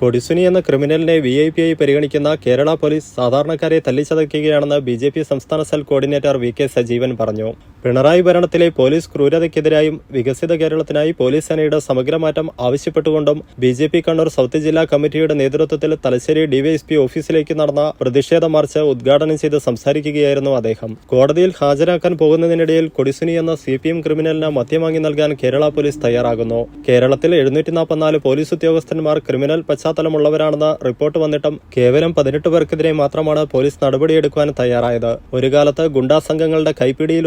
കൊടിസുനി എന്ന ക്രിമിനലിനെ V I P ആയി പരിഗണിക്കുന്ന കേരള പോലീസ് സാധാരണക്കാരെ തല്ലിച്ചതയ്ക്കുകയാണെന്ന് ബി ജെ പി സംസ്ഥാന cell coordinator V K Sajeevan പറഞ്ഞു. പിണറായി ഭരണത്തിലെ പോലീസ് ക്രൂരതയ്ക്കെതിരായും വികസിത കേരളത്തിനായി പോലീസ് സേനയുടെ സമഗ്രമാറ്റം ആവശ്യപ്പെട്ടുകൊണ്ടും B J P Kannur south ജില്ലാ കമ്മിറ്റിയുടെ നേതൃത്വത്തിൽ തലശ്ശേരി ഡിവൈഎസ്പി ഓഫീസിലേക്ക് നടന്ന പ്രതിഷേധ മാർച്ച് ഉദ്ഘാടനം ചെയ്ത് സംസാരിക്കുകയായിരുന്നു അദ്ദേഹം. കോടതിയിൽ ഹാജരാക്കാൻ പോകുന്നതിനിടയിൽ കൊടിസുനി എന്ന സി പി എം ക്രിമിനലിന് മദ്യം വാങ്ങി നൽകാൻ കേരള പോലീസ് തയ്യാറാകുന്നു. കേരളത്തിൽ എഴുന്നൂറ്റി നാൽപ്പത്തിനാല് പോലീസ് ഉദ്യോഗസ്ഥന്മാർ ക്രിമിനൽ പശ്ചാത്തലമുള്ളവരാണെന്ന് റിപ്പോർട്ട് വന്നിട്ടും കേവലം പതിനെട്ട് പേർക്കെതിരെ മാത്രമാണ് പോലീസ് നടപടിയെടുക്കുവാൻ തയ്യാറായത്. ഒരു കാലത്ത് ഗുണ്ടാസംഘങ്ങളുടെ കൈപ്പിടിയിൽ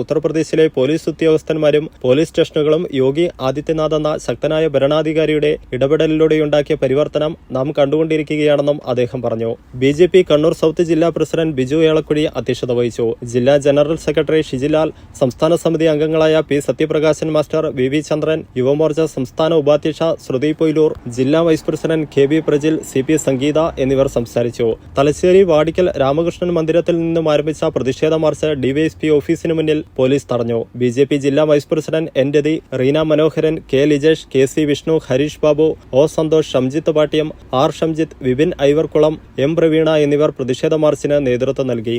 ഉത്തർപ്രദേശിലെ പോലീസ് ഉദ്യോഗസ്ഥന്മാരും പോലീസ് സ്റ്റേഷനുകളും യോഗി ആദിത്യനാഥ് എന്ന ശക്തനായ ഭരണാധികാരിയുടെ ഇടപെടലിലൂടെയുണ്ടാക്കിയ പരിവർത്തനം നാം കണ്ടുകൊണ്ടിരിക്കുകയാണെന്നും അദ്ദേഹം പറഞ്ഞു. B J P Kannur south ജില്ലാ പ്രസിഡന്റ് ബിജു ഏളക്കുഴി അധ്യക്ഷത വഹിച്ചു. ജില്ലാ ജനറൽ സെക്രട്ടറി ഷിജിലാൽ സംസ്ഥാന സമിതി അംഗങ്ങളായ P Sathyaprakashan master V V Chandran Yuvamorcha സംസ്ഥാന ഉപാധ്യക്ഷ ശ്രുതി പൊയിലൂർ ജില്ലാ vice president K B Prajil C P Sangeetha എന്നിവർ സംസാരിച്ചു. തലശ്ശേരി വാടിക്കൽ രാമകൃഷ്ണൻ മന്ദിരത്തിൽ നിന്നും ആരംഭിച്ച പ്രതിഷേധ മാർച്ച് ഡിവൈഎസ്പി ഓഫീസിന് മുന്നിൽ പോലീസ് തടഞ്ഞു. ബി ജെ പി ജില്ലാ vice president N. Rathi Reena Manoharan K. Lijesh K. C. Vishnu Harish Babu O. Santhosh Shamjith Pattiyam R. Shamjith Vipin Ivarkulam M. Praveena എന്നിവർ പ്രതിഷേധ മാർച്ചിന് നേതൃത്വം നൽകി.